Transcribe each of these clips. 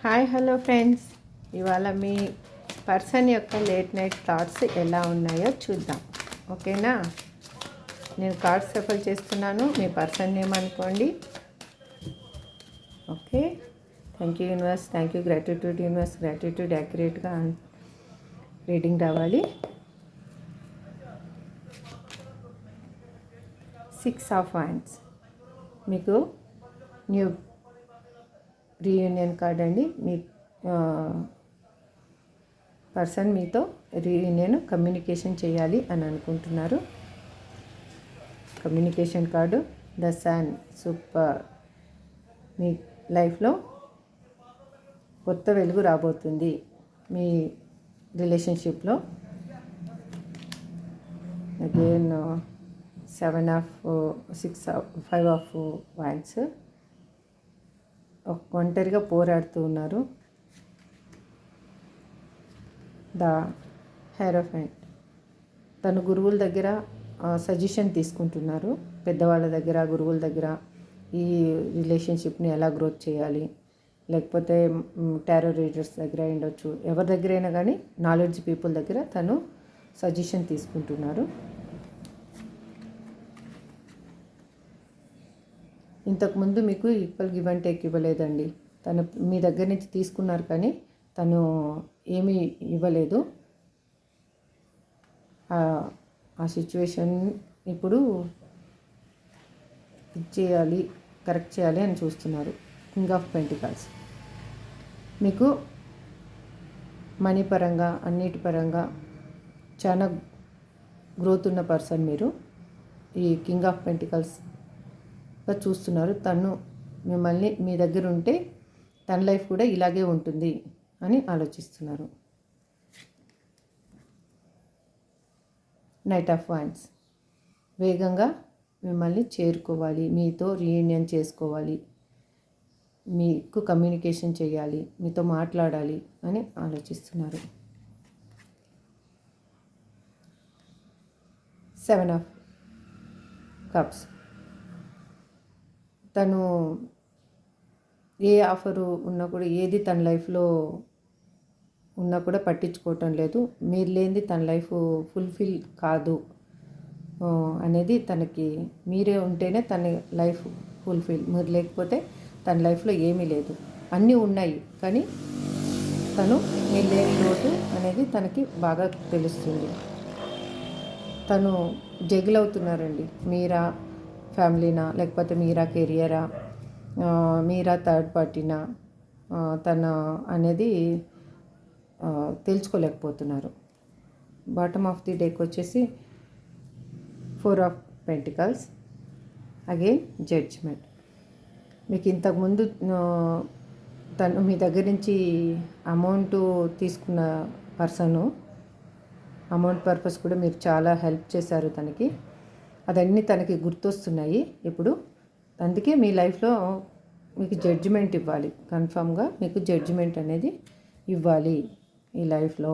Hi hello friends. ఇవాళ మీ person యొక్క లేట్ నైట్ థాట్స్ ఎలా ఉన్నాయో చూద్దాం. ఓకేనా? నేను కార్డ్స్ సఫల్ చేస్తున్నాను. మీ person ఏమనుకోండి okay. Thank you universe. Thank you gratitude universe. Gratitude యాక్యురేట్గా reading రావాలి. సిక్స్ ఆఫ్ హ్యాండ్స్ మీకు న్యూ రీయూనియన్ కార్డ్ అండి. మీ పర్సన్ మీతో రీయూనియన్ కమ్యూనికేషన్ చేయాలి అని అనుకుంటున్నారు. Communication card the sun super మీ లైఫ్లో కొత్త వెలుగు రాబోతుంది. మీ రిలేషన్షిప్లో again seven of six five of wands ఒంటరిగా పోరాడుతూ ఉన్నారు. The hierophant. తను గురువుల దగ్గర సజెషన్ తీసుకుంటున్నారు. పెద్దవాళ్ళ దగ్గర గురువుల దగ్గర ఈ రిలేషన్షిప్ని ఎలా గ్రోత్ చేయాలి? లేకపోతే టారో రీడర్స్ దగ్గర ఉండొచ్చు ఎవరి దగ్గరైనా కానీ నాలెడ్జ్ పీపుల్ దగ్గర తను సజెషన్ తీసుకుంటున్నారు. ఇంతకుముందు మీకు ఈక్వల్ గివ్ అండ్ టేక్ ఇవ్వలేదండి. తను మీ దగ్గర నుంచి తీసుకున్నారు కానీ తను ఏమీ ఇవ్వలేదు. ఆ సిచ్యువేషన్ ఇప్పుడు చేయాలి కరెక్ట్ చేయాలి అని చూస్తున్నారు. కింగ్ ఆఫ్ పెంటికల్స్ మీకు మనీ పరంగా అన్నిటి పరంగా చాలా గ్రోత్ ఉన్న పర్సన్ మీరు. ఈ కింగ్ ఆఫ్ పెంటికల్స్ చూస్తున్నారు. తను మిమ్మల్ని మీ దగ్గర ఉంటే తన లైఫ్ కూడా ఇలాగే ఉంటుంది అని ఆలోచిస్తున్నారు. నైట్ ఆఫ్ వాయిన్స్ వేగంగా మిమ్మల్ని చేరుకోవాలి. మీతో రీయూనియన్ చేసుకోవాలి. మీకు కమ్యూనికేషన్ చేయాలి. మీతో మాట్లాడాలి అని ఆలోచిస్తున్నారు. సెవెన్ ఆఫ్ కప్స్ తను ఏ ఆఫరు ఉన్నా కూడా ఏది తన లైఫ్లో ఉన్నా కూడా పట్టించుకోవటం లేదు. మీరు లేనిది తన లైఫ్ ఫుల్ఫిల్ కాదు అనేది తనకి మీరే ఉంటేనే తన లైఫ్ ఫుల్ఫిల్. మీరు లేకపోతే తన లైఫ్లో ఏమీ లేదు. అన్నీ ఉన్నాయి కానీ తను మీరు లేని లోటు అనేది తనకి బాగా తెలుస్తుంది. తను జగిలవుతున్నారండి మీరా ఫ్యామిలీనా? లేకపోతే మీరా కెరియరా? మీరా థర్డ్ పార్టీనా? తన అనేది తెలుసుకోలేకపోతున్నారు. బాటమ్ ఆఫ్ ది డెక్ వచ్చేసి four of pentacles. Again judgement. మీకు ఇంతకుముందు తను మీ దగ్గర నుంచి అమౌంట్ తీసుకున్న పర్సను అమౌంట్ పర్పస్ కూడా మీరు చాలా హెల్ప్ చేశారు తనకి. అదన్నీ తనకి గుర్తొస్తున్నాయి. ఇప్పుడు అందుకే మీ లైఫ్లో మీకు జడ్జిమెంట్ ఇవ్వాలి. కన్ఫామ్గా మీకు జడ్జిమెంట్ అనేది ఇవ్వాలి ఈ లైఫ్లో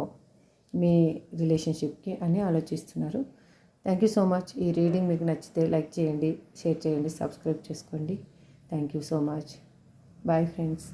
మీ రిలేషన్షిప్కి అని ఆలోచిస్తున్నారు. థ్యాంక్ యూ సో మచ్ ఈ రీడింగ్ మీకు నచ్చితే లైక్ చేయండి షేర్ చేయండి సబ్స్క్రైబ్ చేసుకోండి. Thank you so much bye friends